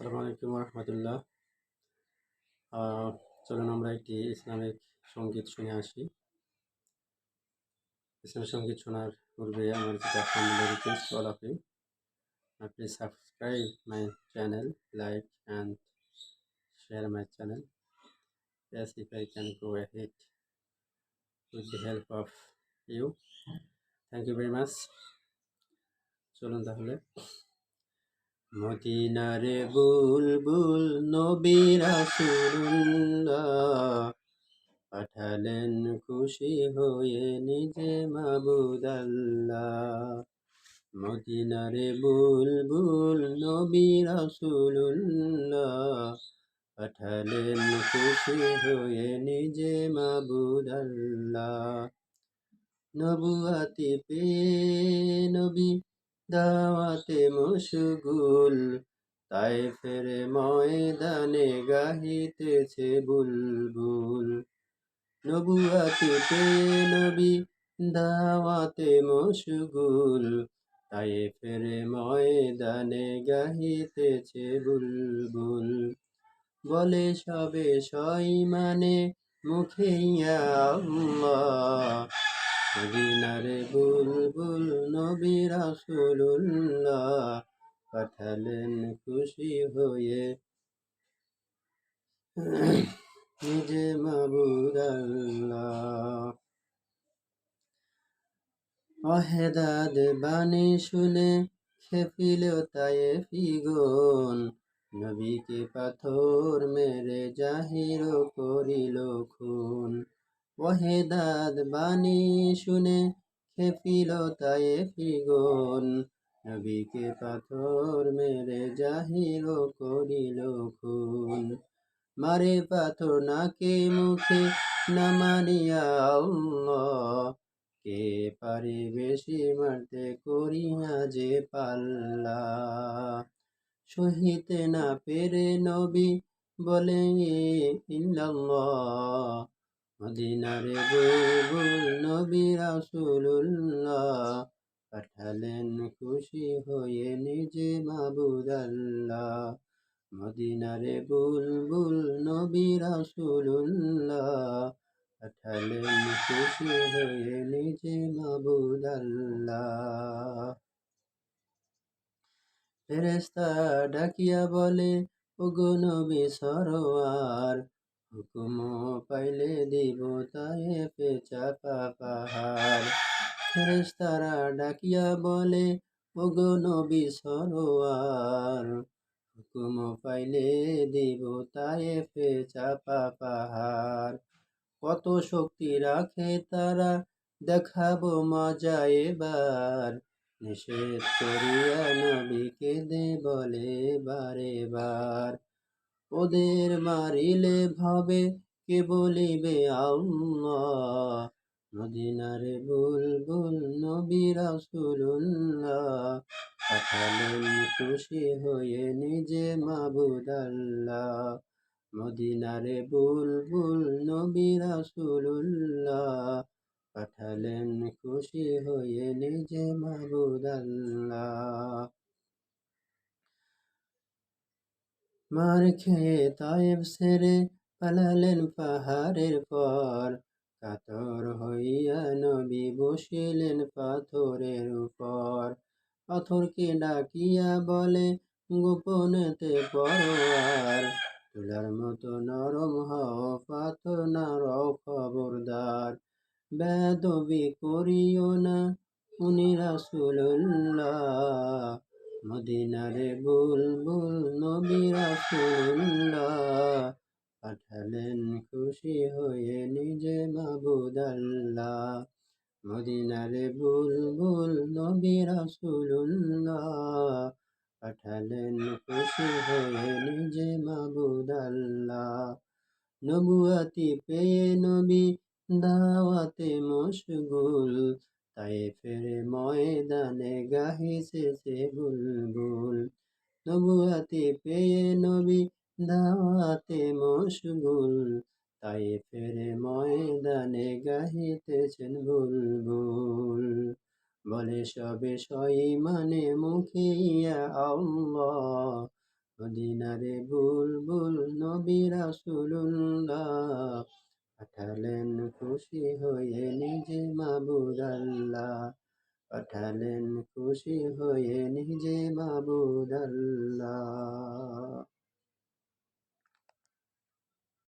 আসসালামু আলাইকুম রহমতুল্লাহ। চলুন আমরা একটি ইসলামিক সংগীত শুনে আসি। ইসলামিক সংগীত শোনার পূর্বে আমার যেটা family request all of you please subscribe my channel like and share my channel yes, if i can go ahead with the help of you thank you very much চলুন তাহলে। মদিনারে বুলবুল নবী রাসূলুল্লাহ পাঠালেন খুশি হয়ে নিজে মাবুদ আল্লাহ মদিনারে বুলবুল নবী রাসূলুল্লাহ পাঠালেন খুশি হয়ে নিজে মাবুদ আল্লাহ নবুয়াতি পে নবী দাওয়াতে মশগুল তাই ফেরে ময়দানে গাহিতেছে বুলবুল। নবুয়াতি নবী, দাওয়াতে মশগুল তাই ফেরে ময়দানে গাহিতেছে বুলবুল। বলে সবে সই মানে মুখে আল্লাহ মদিনারে বুলবুল নবী রাসূলুল্লাহ, পাঠালেন খুশি হয়ে। নিজে মাবুদ অহেদাদ বাণী শুনে খেপিল তাই ফিগন নবীকে পাথর মেরে জাহির করিল খুন। ওহেদাদ বাণী শুনে খেপিল তাই ফিগন। নবীকে পাথর মেরে জাহির করিল খুন। মারে পাথর নাকে মুখে না মানিয়া কে পারে বেশি মারতে করিয়া যে পাল্লা। সহিতে না পেরে নবী বলে, ইল্লাল্লাহ। মদিনারে বুলবুল নবী রাসূলুল্লাহ, পাঠালেন খুশি হয়ে নিজে মাবুদ আল্লাহ মদিনারে বুলবুল নবী রাসূলুল্লাহ, পাঠালেন খুশি হয়ে নিজে মাবুদ আল্লাহ ফেরেস্তা ডাকিয়া বলে, ওগো নবী সরোয়ার হুকুম পাইলে দিব তায়ে চাপা পাহাড়। ফেরেস্তারা ডাকিয়া বলে, ওগো নবী সরোয়ার, হুকুম পাইলে দিব তায়ে চাপা পাহাড়। কত শক্তি রাখে তারা, দেখাবো মজা এবার। নিষেধ করিয়া নবীকে দে বলে বারে বার ওদের মারিলে ভাবে কে বলিবে আল্লাহ? মদিনারে বুলবুল নবী রাসূলুল্লাহ পাঠালেন খুশি হয়ে নিজে মাবুদ আল্লাহ মদিনারে বুলবুল নবী রাসূলুল্লাহ পাঠালেন খুশি হয়ে নিজে মাবুদ আল্লাহ মার খেয়ে তায়েব সেরে পালালেন পাহাড়ের পর। কাতর হইয়া নবী বসিলেন পাথরের উপর। পাথরকে ডাকিয়া বলে, গোপনেতে পরোয়ার। তুলার মতো নরম হও পাথর না খবরদার। বেদবি করিও না উনি রাসুল্লাহ মদিনারে বুলবুল নবী রাসুল্লাহ পাঠালেন খুশি হয়ে নিজে মাবুদ আল্লাহ। মদিনারে বুলবুল নবী রাসুল্লাহ পাঠালেন খুশি হয়ে নিজে মাবুদ আল্লাহ। নবুয়াতি পেয়ে নবী দাওয়াতে মশগুল তাই ফেরে ময়দানে গাহিছে বুলবুল। নবুয়াতে পেয়ে নবী দাওয়াতে মশগুল। তাই ফেরে ময়দানে গাহিতেছেন বুলবুল। বলে, সবে সই মানে মুখিয়া আল্লাহ। মদিনারে বুলবুল নবী রাসূলুল্লাহ। পাঠালেন খুশি হয়ে নিজে মাবুদ আল্লাহ পাঠালেন খুশি হয়ে নিজে মাবুদ আল্লাহ